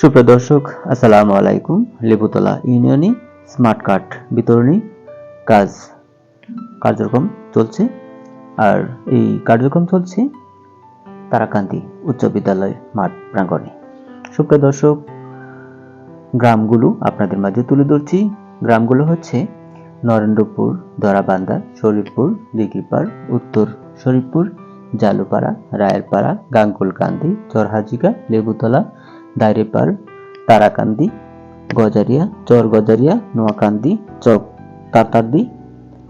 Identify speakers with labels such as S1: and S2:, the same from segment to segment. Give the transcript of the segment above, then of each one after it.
S1: সুপ্রিয় দর্শক, আসসালামু আলাইকুম। লেবুতলা ইউনিয়নে স্মার্ট কার্ড বিতরণী কাজ, কার্যক্রম চলছে। আর এই কার্যক্রম চলছে তারাকান্দি উচ্চ বিদ্যালয় মাঠ প্রাঙ্গণে। সুপ্রিয় দর্শক, গ্রামগুলো আপনাদের মাঝে তুলে ধরছি। গ্রামগুলো হচ্ছে নরেন্দ্রপুর, দরাবান্দা শরীফপুর দিঘিপাড়, উত্তর শরীফপুর জালুপাড়া, রায়েরপাড়া গাঙ্গুলকান্দি চরহাজিকা লেবুতলা দাইরেপাড়, তারাকান্দি, গজারিয়া চর গজারিয়া নোয়াকান্দি চক, তাতারদি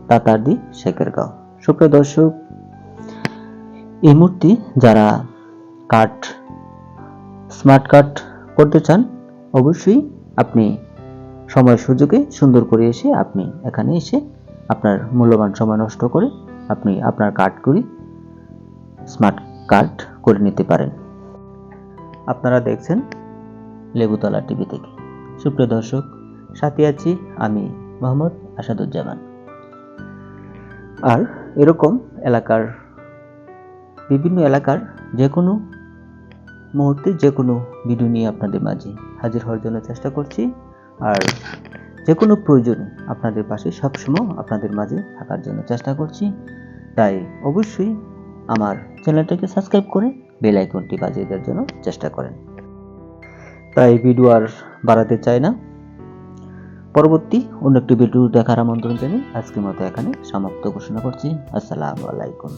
S1: তাতারদি, শেখেরগাঁও। সুপ্রিয় দর্শক, এই মুহূর্তে যারা কার্ড, স্মার্ট কার্ড করতে চান, অবশ্যই আপনি সময় সুযোগে সুন্দর করে এসে আপনি এখানে এসে আপনার মূল্যবান সময় নষ্ট করে আপনি আপনার কার্ডগুলি স্মার্ট কার্ড করে নিতে পারেন। আপনারা দেখছেন লেবুতলা টিভি থেকে। সুপ্রিয় দর্শক, সাথে আছি আমি মোহাম্মদ আসাদুজ্জামান। আর এরকম এলাকার, বিভিন্ন এলাকার যে কোনো মুহূর্তে যে কোনো ভিডিও নিয়ে আপনাদের মাঝে হাজির হওয়ার জন্য চেষ্টা করছি। আর যে কোনো প্রয়োজনে আপনাদের পাশে সবসময় আপনাদের মাঝে থাকার জন্য চেষ্টা করছি। তাই অবশ্যই আমার চ্যানেলটাকে সাবস্ক্রাইব করে বেল আইকনটি বাজিয়ে দেওয়ার জন্য চেষ্টা করেন। তাই ভিডিও আর বাড়াতে চাই না। পরবর্তী অন্য একটি ভিডিও দেখার আমন্ত্রণ জানিয়ে আজকের মতো এখানে সমাপ্ত ঘোষণা করছি। আসসালামু আলাইকুম।